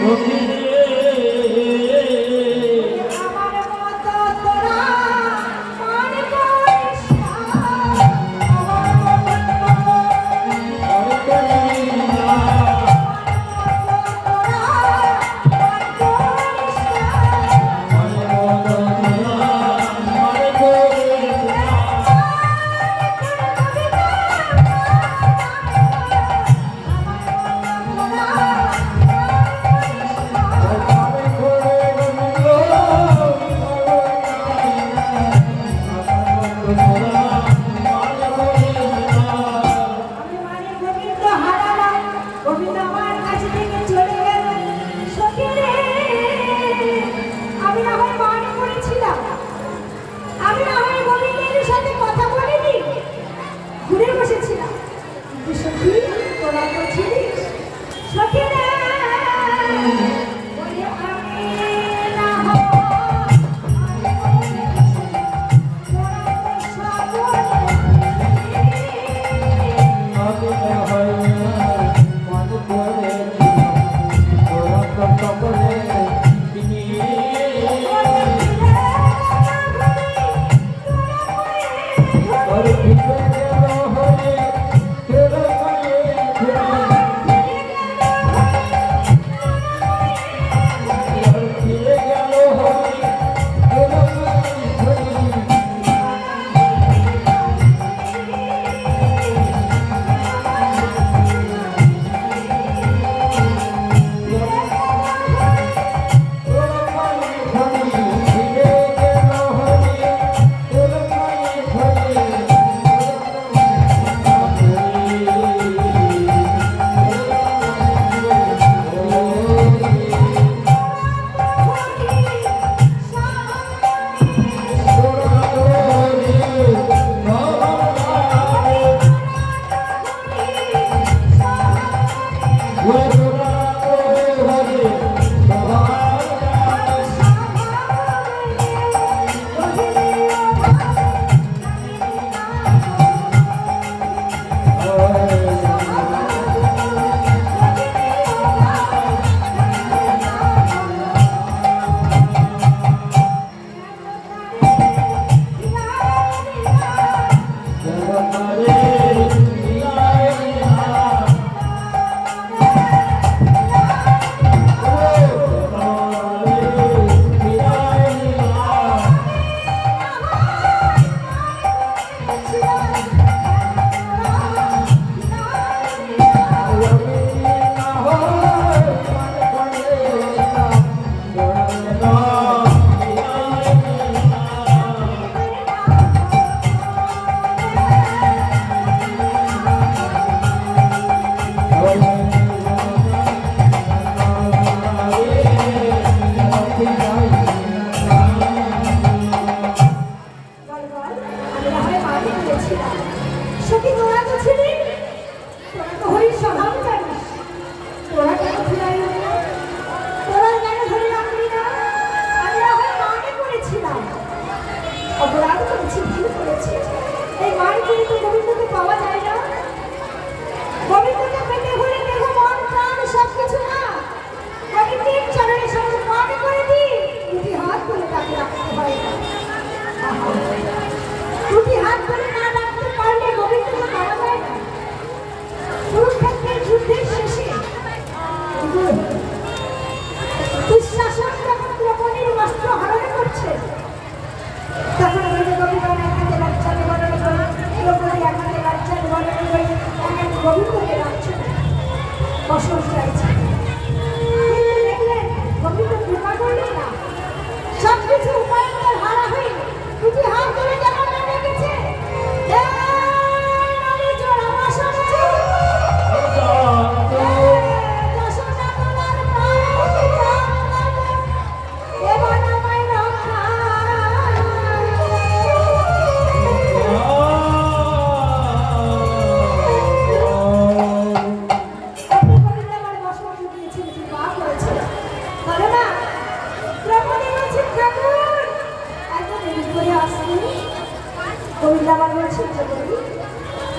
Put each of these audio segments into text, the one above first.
আমার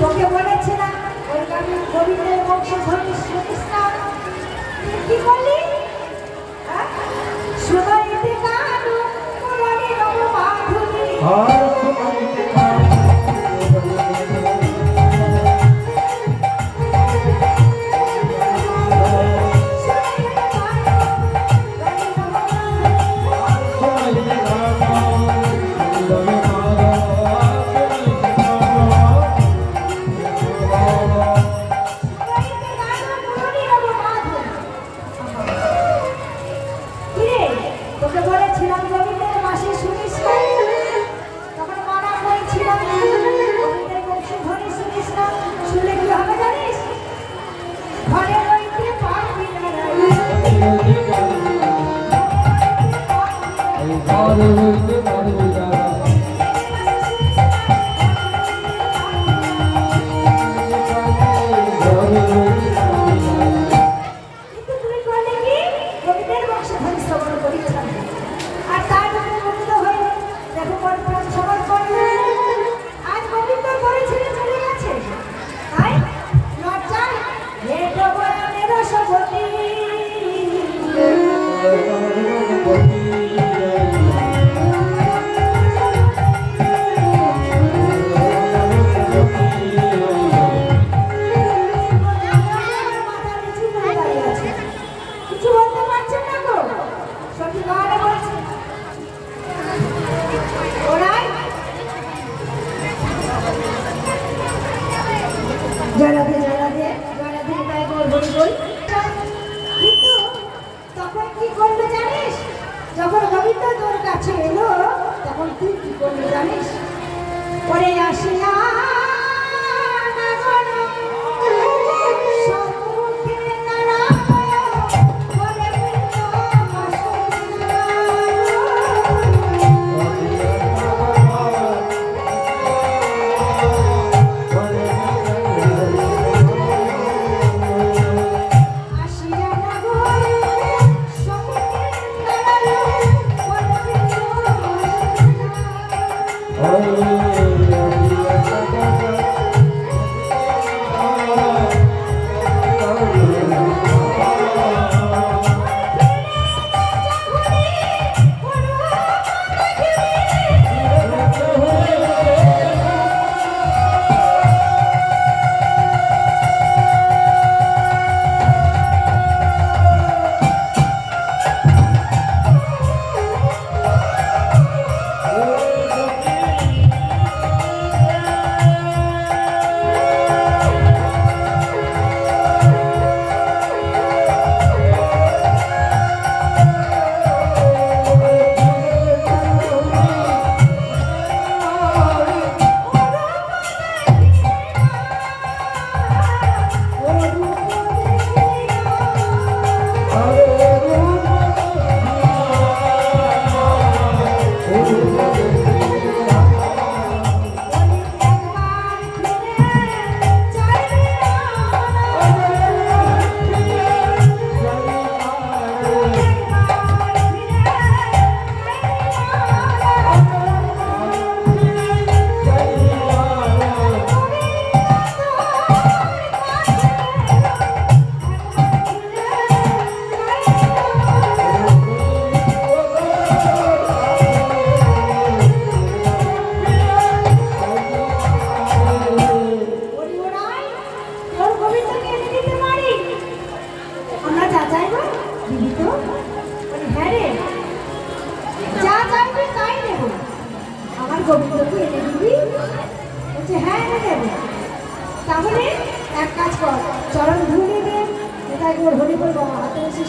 তোকে বলেছিলাম ওই গানের গরিবের মধ্যে ধরিস শুনিস না। তুই কি করলি?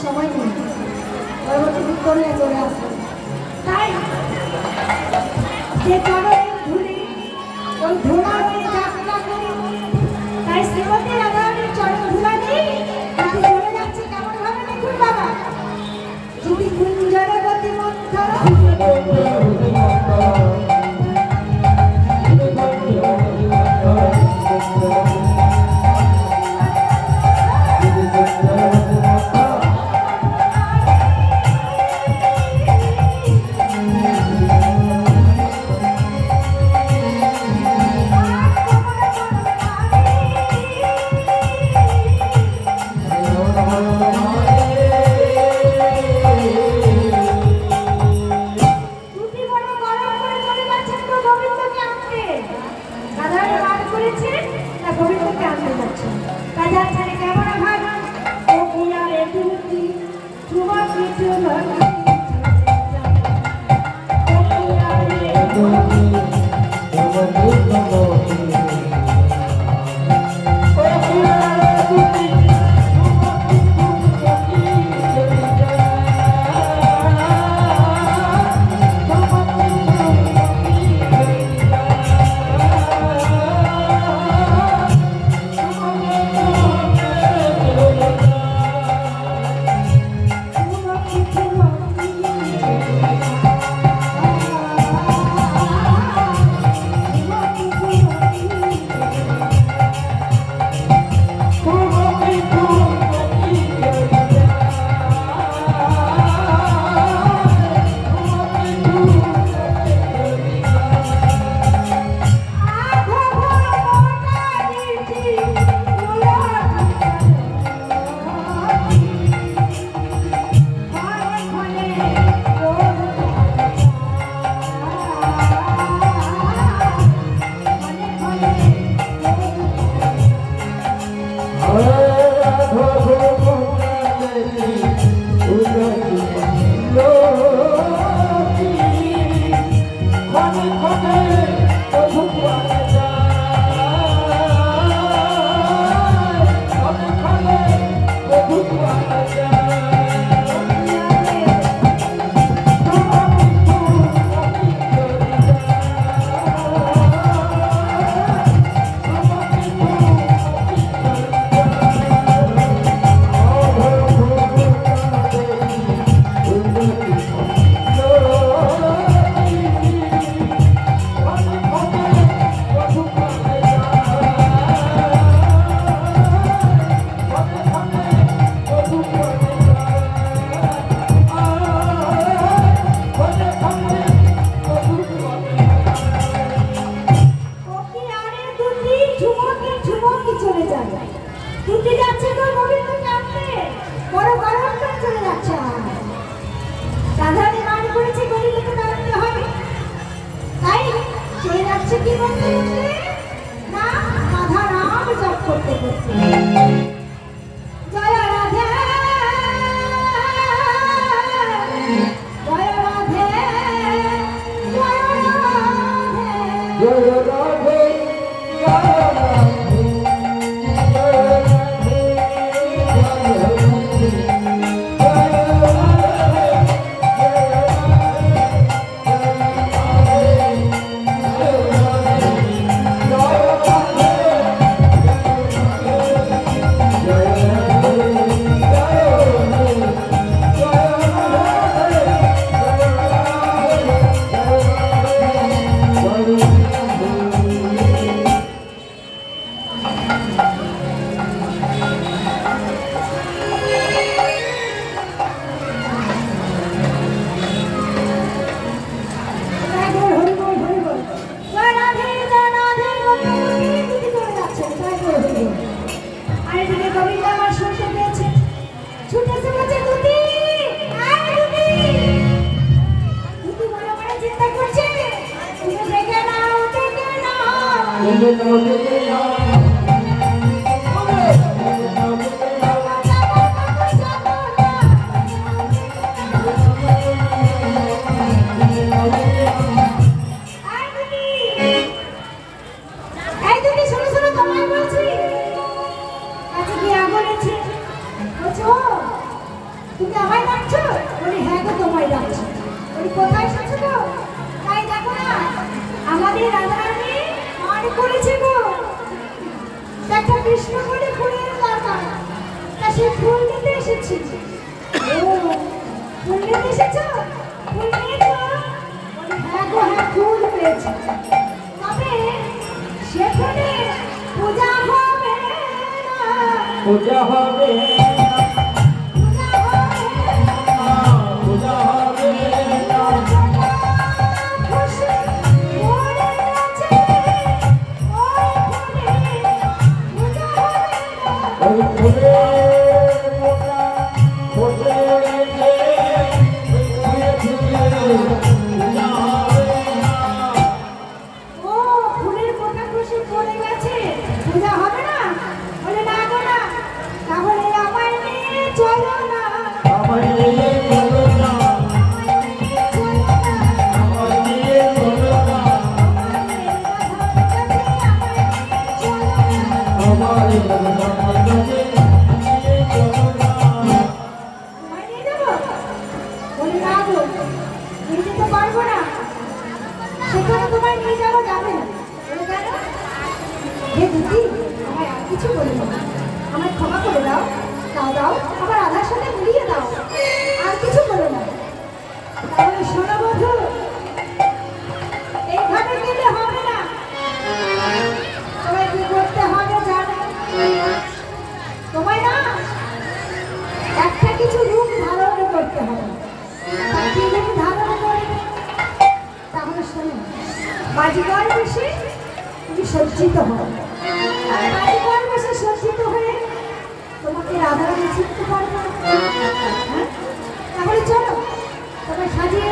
সময় নেই। পরবর্তী বিক্রমে চলে আসে তাই যে চলে ধুলি ওই ধোলা হয়ে যাত্রা করি, তাই শ্রীমতী রাধারণীর চরণ ধুলা নেই তাকে চলে যাচ্ছে কেমন ভাবে দেখুন বাবা? যদি কুঞ্জরে গতি মন ধরো গোবিন্দ আমার শুনতে পেয়েছে। ছুটেছে বলছে দুটি চিন্তা করছে। তুমি দেখে নাও দেখে নাও। তুমি আমায় বলি হ্যাঁ গো, তোমায় ডাকছি। বলি, কোথায় এসেছ গো? তাই দেখো না, আমাদের রাধারানী করেছে গো। কৃষ্ণ বলে ফুলের তা সে ফুল নিতে এসেছে। ফুল নিতে এসেছ? ফুল হ্যাঁ গো হ্যাঁ ফুল তবে সে ফুলে পূজা হবে পূজা হবে সজ্জিত হও এই পরবাসে সজ্জিত হয়ে তোমাকে রাধারানী চিনতে পারব? হ্যাঁ? তাহলে চলো তোমায় সাজিয়ে